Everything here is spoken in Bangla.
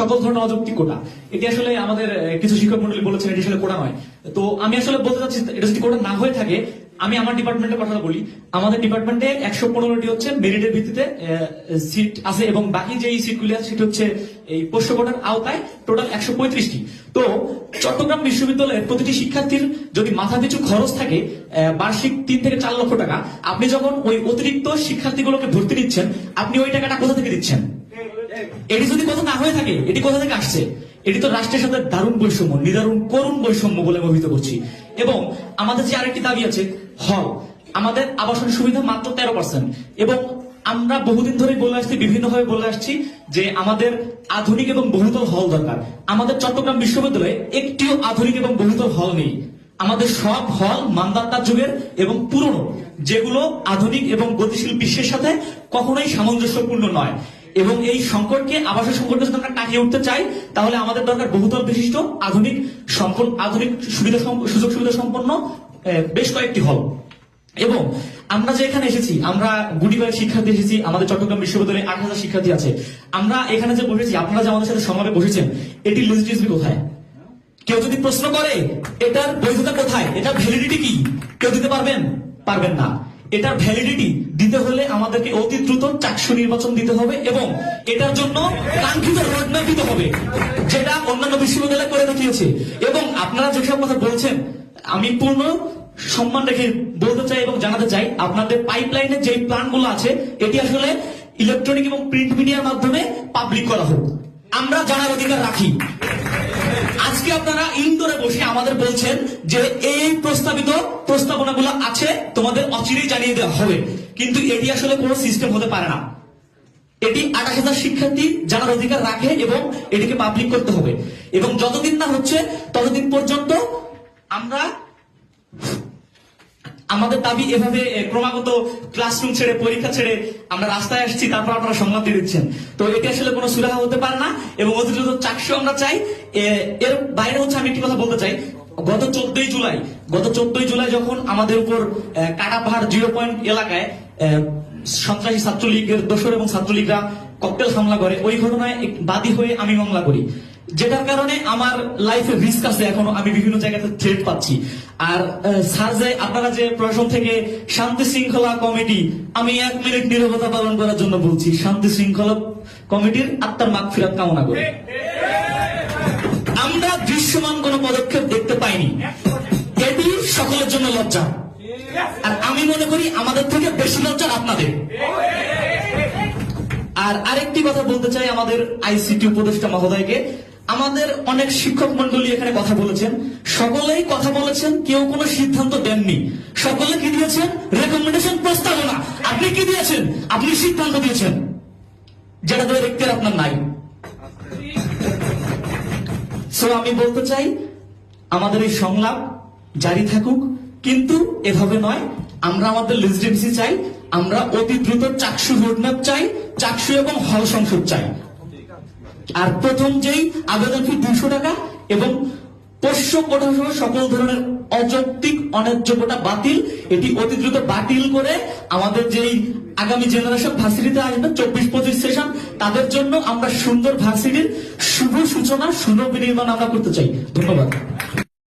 সকল ধরনের অযৌক্তিক কোটা। এটি আসলে আমাদের কিছু শিক্ষক মন্ডলী বলেছেন, এটি আসলে কোটা নয়। তো আমি আসলে বলতে চাচ্ছি, এটা যদি কোটা না হয়ে থাকে, আমি আমার ডিপার্টমেন্টের কথা বলি। আমাদের ডিপার্টমেন্টে একশো পনেরোটি হচ্ছে মেরিটের ভিত্তিতে সিট আছে এবং বাকি যে সিটগুলি আছে, সেটি হচ্ছে এই পোষ্য কোটার আওতায় টোটাল একশো পঁয়ত্রিশটি। তো চট্টগ্রাম বিশ্ববিদ্যালয়ের প্রতিটি শিক্ষার্থীর যদি মাথা পিছু খরচ থাকে বার্ষিক তিন থেকে চার লক্ষ টাকা, আপনি যখন ওই অতিরিক্ত শিক্ষার্থীগুলোকে ভর্তি দিচ্ছেন আপনি ওই টাকাটা কোথা থেকে দিচ্ছেন? এটি যদি কথা না হয়ে থাকে, এটি কোথা থেকে আসছে? এটি তো রাষ্ট্রের সাথে দারুণ বৈষম্য, নিদারুণ করুণ বৈষম্য বলে অভিহিত করছি। এবং আমাদের যে আরেকটি দাবি আছে হল আমাদের আবাসন সুবিধা মাত্র তেরো পার্সেন্ট এবং আমরা বহুদিন ধরে বলে আসছি, বিভিন্নভাবে বলে আসছি যে আমাদের আধুনিক এবং বহুতল হল দরকার। আমাদের চট্টগ্রাম বিশ্ববিদ্যালয়ে একটিও আধুনিক এবং বহুতল হল নেই। আমাদের সব হল মান্দাত্তার যুগের এবং পুরনো, যেগুলো আধুনিক এবং গতিশীল বিশ্বের সাথে কখনোই সামঞ্জস্যপূর্ণ নয়। এবং এই সংকটকে আবাসন সংকটকে যদি আমরা কাটিয়ে উঠতে চাই, তাহলে আমাদের দরকার বহুতল বিশিষ্ট আধুনিক সম্পন্ন আধুনিক সুবিধা সুযোগ সুবিধা সম্পন্ন বেশ কয়েকটি হল। এবং আমরা যে এখানে এসেছি, আমরা গুডিবাইয়ের শিক্ষার্থী এসেছি, আমাদের চট্টগ্রাম বিশ্ববিদ্যালয়ে আট হাজার শিক্ষার্থী আছে। আমরা এখানে যে বসেছি, আপনারা যে আমাদের সাথে সমাবে বসেছেন, এটি লেজিটিসবি কোথায়? কেউ যদি প্রশ্ন করে, এটার বৈধতা কোথায়? এটার ভ্যালিডিটি কি? কেউ দিতে পারবেন? পারবেন না। এটার ভ্যালিডিটি দিতে হলে আমাদেরকে অতি দ্রুত চাকসু নির্বাচন দিতে হবে এবং এটার জন্য কাঙ্ক্ষিত রোডম্যাপ দিতে হবে, যেটা অন্যান্য বিশ্ববিদ্যালয় করে দেখিয়েছে। এবং আপনারা যেসব কথা বলছেন, আমি পূর্ণ সম্মান রেখে বলতে চাই এবং জানাতে চাই, আপনাদের পাইপলাইনের যে প্ল্যানগুলো আছে, এটি আসলে ইলেকট্রনিক এবং প্রিন্ট মিডিয়ার মাধ্যমে পাবলিক করা হোক। আমরা জানার অধিকার রাখি। আজকে আপনারা ইনডোরে আমাদের বলছেন যে এই প্রস্তাবিত প্রস্তাবনাগুলো আছে, তোমাদের অচিরেই জানিয়ে দেওয়া হবে। কিন্তু এটি আসলে কোনো সিস্টেম হতে পারে না। এটি আঠাশ হাজার শিক্ষার্থী জানার অধিকার রাখে এবং এটিকে পাবলিক করতে হবে। এবং যতদিন না হচ্ছে, ততদিন পর্যন্ত আমরা আমাদের দাবি এভাবে ক্রমাগত ক্লাসরুম ছেড়ে, পরীক্ষা ছেড়ে আমরা রাস্তায় আসছি, তারপর আপনারা সংলাপ দিয়ে দিচ্ছেন। তো এটি আসলে কোনো সুরাহা হতে পারে না এবং অতিরিক্ত চাকসু আমরা চাই। এর বাইরে হচ্ছে আমি একটি কথা বলতে চাই। গত চোদ্দই জুলাই, গত চোদ্দই জুলাই যখন আমাদের উপর কাটা পাহাড় জিরো পয়েন্ট এলাকায় সন্ত্রাসী ছাত্রলীগের দোসর এবং ছাত্রলীগরা ককটেল হামলা করে, ওই ঘটনায় বাদী হয়ে আমি মামলা করি। যেটার কারণে আমার লাইফে রিস্ক আছে, এখনও আমি বিভিন্ন জায়গাতে থ্রেট পাচ্ছি। আর স্যার যে, আপনারা যে প্রশাসন থেকে শান্তি শৃঙ্খলা কমিটি, আমি এক মিনিট নিরবতা পালন করার জন্য বলছি, শান্তি শৃঙ্খলা কমিটির আত্মার মাগ ফিরাত কামনা করি। আমরা দৃশ্যমান কোন পদক্ষেপ দেখতে পাইনি। এটি সকলের জন্য লজ্জা। আর আমি মনে করি আমাদের থেকে বেশি লজ্জা আপনাদের। আর আরেকটি কথা বলতে চাই আমাদের আইসিটি উপদেষ্টা মহোদয়কে। আমাদের অনেক শিক্ষক মন্ডলী এখানে কথা বলেছেন। সকলেই কথা বলেছেন, কেউ কোনো সিদ্ধান্ত দেননি। সকলে কি দিয়েছেন? রেকমেন্ডেশন প্রস্তাবনা। আপনি কি দিয়েছেন? আপনি সিদ্ধান্ত দিয়েছেন। যেটা ধরে দেখতে আপনার নাই। সো আমি বলতে চাই, আমাদের এই সংলাপ জারি থাকুক, কিন্তু এভাবে নয়, আমরা আমাদের লেজিডেন্সি চাই, আমরা অতি দ্রুত চাকসু রোডম্যাপ চাই, চাকসু এবং হল সংসদ চাই। আর প্রথম যেই আবেদন ফি দুশো টাকা এবং পোষ্য সহ সকল ধরনের অযৌক্তিক, অন্যায্য বাতিল, এটি অতি দ্রুত বাতিল করে আমাদের যেই আগামী জেনারেশন ভার্সিটিতে আসবে, চব্বিশ পঁচিশ সেশন তাদের জন্য আমরা সুন্দর ভার্সিটির শুভ সূচনা শুভ বিনির্মাণ আমরা করতে চাই। ধন্যবাদ।